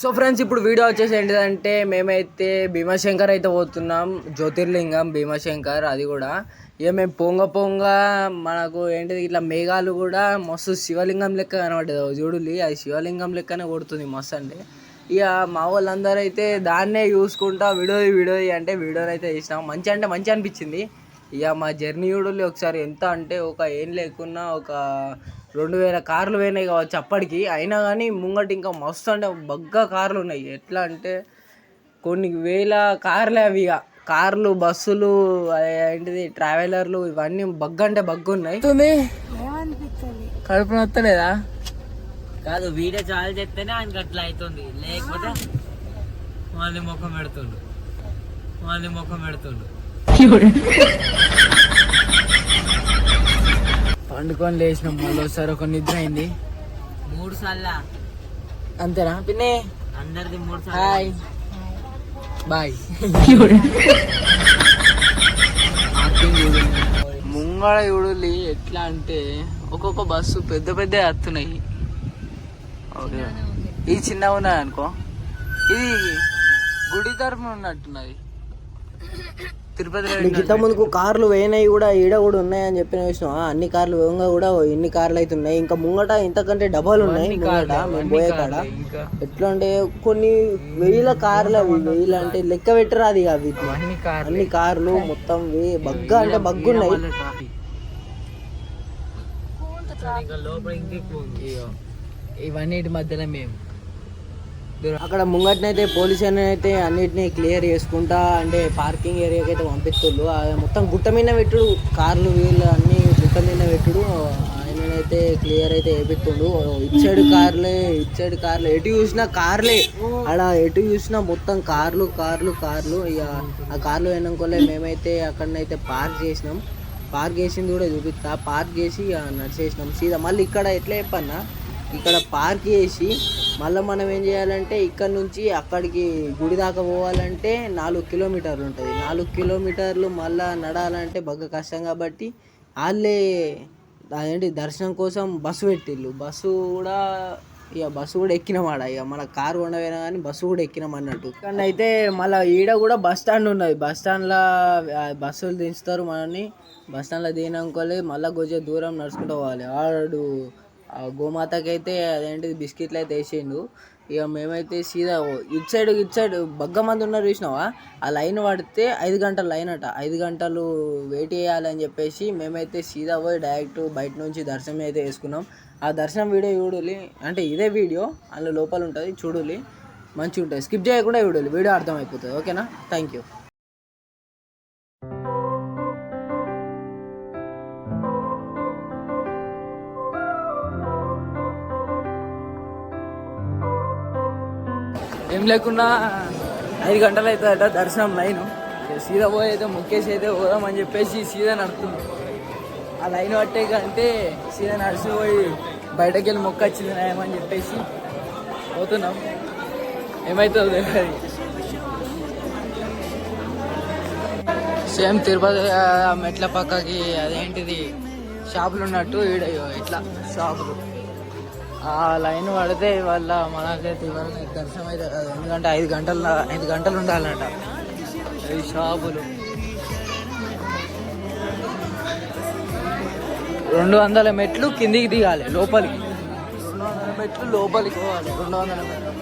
So friends ఇప్పుడు video వచ్చేసి ఏంటిదంటే మేమైతే భీమాశంకర్ అయితే పోతున్నాం. జ్యోతిర్లింగం భీమాశంకర్ అది కూడా. ఇక మేము పొంగ పొంగ మనకు ఏంటిది ఇట్లా మేఘాలు కూడా మస్తు శివలింగం లెక్క కనబడ్డది చూడులి అది శివలింగం లెక్కనే కొడుతుంది మస్తు అంటే. ఇక మా వాళ్ళందరూ అయితే దాన్నే చూసుకుంటా వీడియో వీడియో అంటే వీడియోని అయితే చేసినాం. మంచి అంటే మంచి అనిపించింది. ఇక మా జర్నీ చూడులి ఒకసారి ఎంత అంటే ఒక ఏం లేకున్నా ఒక రెండు వేల కార్లు పోయినాయి కావచ్చు అప్పటికి. అయినా కానీ ముంగట ఇంకా మస్తు అంటే బగ్గా కార్లు ఉన్నాయి. ఎట్లా అంటే కొన్ని వేల కార్లే అవి ఇక. కార్లు బస్సులు అదే ఏంటిది ట్రావెలర్లు ఇవన్నీ బగ్గ అంటే బగ్గు ఉన్నాయి. కడుపు నొత్తలేదా? కాదు వీడియో చాలు చెప్తేనే ఆయనకి అట్లా అవుతుంది. లేకపోతే మళ్ళీ ముఖం పెడుతుండు. మళ్ళీ ముఖం పెడుతుండు. పండుకొని లేచినాం. మళ్ళీ ఒకసారి ఒక నిద్ర అయింది. మూడు సార్లు. అంతేనా? పిన్నే? అందరిది మూడు సార్లు. హాయ్. బాయ్. ముంగళ చూడులి ఎట్లా అంటే ఒక్కొక్క బస్సు పెద్ద పెద్ద వస్తున్నాయి ఓకే. ఇది చిన్నగా ఉన్నది అనుకో. ఇది గుడి తరఫున ఉన్నట్టున్నది. తిరుపతి ఇంత ముందుకు కార్లు పోయినాయి కూడా ఈడ కూడా ఉన్నాయని చెప్పిన విషయం. అన్ని కార్లు వేగంగా కూడా ఎన్ని కార్లు అయితే ఉన్నాయి. ఇంకా ముంగట ఇంతకంటే డబల్ ఉన్నాయి. ముంగట మేము పోయే కాడ. ఎట్లా అంటే కొన్ని వేల కార్లు అవి వేల అంటే లెక్క పెట్టరు అది అవి. అన్ని కార్లు. మొత్తం వే- బగ్గ అంటే బగ్గున్నాయి ఇవన్నిటి మధ్యలో మేము. అక్కడ ముంగట్నైతే పోలీస్ అయితే అన్నిటిని క్లియర్ చేసుకుంటా అంటే పార్కింగ్ ఏరియాకి అయితే పంపిస్తుళ్ళు మొత్తం గుట్ట మీద పెట్టుడు కార్లు వీళ్ళు అన్ని గుట్ట మీద పెట్టుడు. ఆయననైతే క్లియర్ అయితే వేపిస్తుండు ఇటు సైడ్ కార్లే ఇటు సైడ్ కార్లే. ఎటు చూసినా కార్లే. అక్కడ ఎటు చూసినా మొత్తం కార్లు కార్లు కార్లు. ఇక ఆ కార్లు వెనకొల్లే మేమైతే అక్కడనైతే పార్క్ చేసినాం. పార్క్ చేసింది కూడా చూపిస్తా. పార్క్ చేసి ఇక నడిచేసినాం. సీదా మళ్ళీ ఇక్కడ ఎట్లా చెప్పన్నా ఇక్కడ పార్క్ చేసి మళ్ళీ మనం ఏం చేయాలంటే ఇక్కడ నుంచి అక్కడికి గుడి దాకా పోవాలంటే నాలుగు కిలోమీటర్లు ఉంటుంది. నాలుగు కిలోమీటర్లు మళ్ళీ నడాలంటే బాగా కష్టం కాబట్టి వాళ్ళే అదేంటి దర్శనం కోసం బస్సు పెట్టిళ్ళు. బస్సు కూడా ఇక బస్సు కూడా ఎక్కినామాడ ఇక మన కారు ఉండవేనా కానీ బస్సు కూడా ఎక్కినాం అన్నట్టు. కానీ అయితే మళ్ళీ ఈడ కూడా బస్ స్టాండ్ ఉన్నది. బస్ స్టాండ్లో బస్సులు దించుతారు మనల్ని. బస్ స్టాండ్లో దిగినాకోలే మళ్ళీ కొంచెం దూరం నడుచుకుంటూ పోవాలి. ఆడు గోమాతకైతే గోమాతకి అయితే అదేంటిది బిస్కెట్లు అయితే వేసిండు. ఇక మేమైతే సీదా ఇటు సైడ్ ఇటు సైడ్ బగ్గ మంది ఉన్నారు చూసినావా? ఆ లైన్ పడితే ఐదు గంటల లైన్ అట. ఐదు గంటలు వెయిట్ చేయాలని చెప్పేసి మేమైతే సీదా పోయి డైరెక్ట్ బయట నుంచి దర్శనం అయితే వేసుకున్నాం ఆ దర్శనం వీడియో చూడాలి. అంటే ఇదే వీడియో అందులో లోపల ఉంటుంది చూడాలి. మంచిగా ఉంటుంది స్కిప్ చేయకుండా చూడాలి. వీడియో అర్థమైపోతుంది. ఓకేనా? థ్యాంక్ యూ ఏం లేకున్నా ఐదు గంటలు అవుతుందట దర్శనం లైన్. సీదా పోయి అయితే ముక్కేసి అయితే పోదామని చెప్పేసి సీదా నడుతుంది ఆ లైన్ పట్టే కంటే సీదా నడిచి పోయి బయటకు వెళ్ళి మొక్క వచ్చింది నాయమని చెప్పేసి పోతున్నాం. ఏమవుతుందో తెలియదు సేమ్ తిరుపతి ఆ, మెట్ల పక్కకి అదేంటిది షాపులు ఉన్నట్టు ఈడ ఇట్లా షాపులు. ఆ లైన్ పడితే ఇవాళ మనకైతే ఇవాళ దర్శనం అయితే కాదు. ఎందుకంటే ఐదు గంటల ఐదు గంటలు ఉండాలంట. ఈ షాపులు. రెండు వందల మెట్లు కిందికి దిగాలి లోపలికి. రెండు వందల మెట్లు లోపలికి పోవాలి రెండు వందల మెట్లు.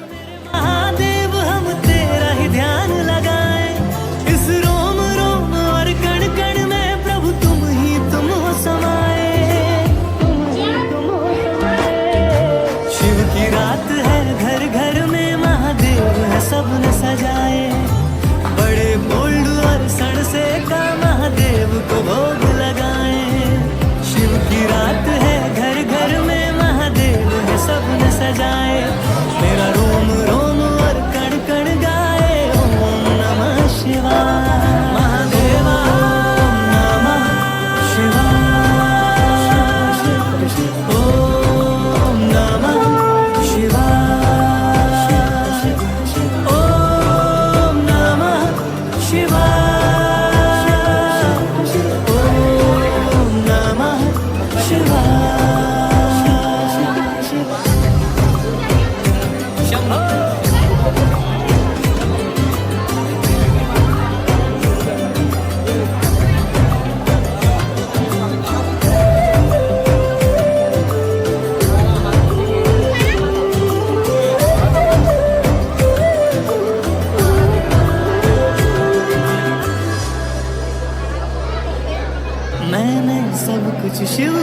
to shoot.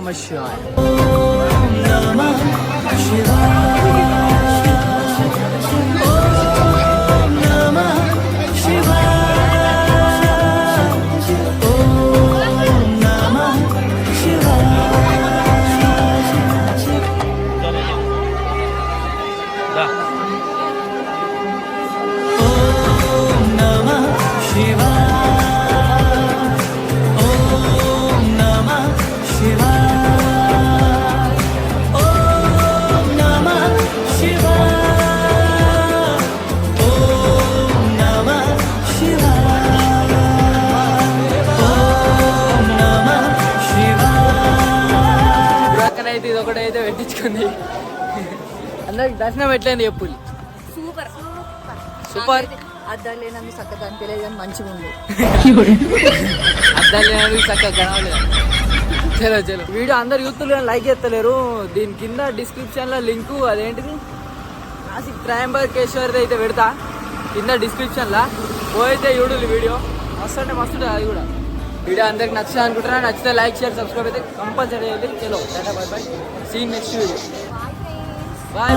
সমস্যা చేసుకుంది అందరికి దర్శనం ఎట్లయింది చెప్పులు సూపర్. సూపర్. అద్దాలు లేనందుకు చక్కగా అని తెలియదు మంచిగా ఉంది. అద్దాలు లేనందుకు చక్కగా గడవలేదు చలో చలో. వీడియో అందరు యూత్లు లైక్ చేస్తలేరు. దీని కింద డిస్క్రిప్షన్లో లింకు అదేంటిది? నాసిక్ త్రయంబకేశ్వరిది అయితే పెడతా. కింద డిస్క్రిప్షన్లో. పోయితే చూడాలి వీడియో. మస్తు అంటే మస్తు అది కూడా. వీడియో అందరికి నచ్చింది అనుకుంటారా నచ్చితే లైక్ షేర్ సబ్స్క్రైబ్ అయితే కంపల్సరీ అయితే చలో tata bye bye. See next video bye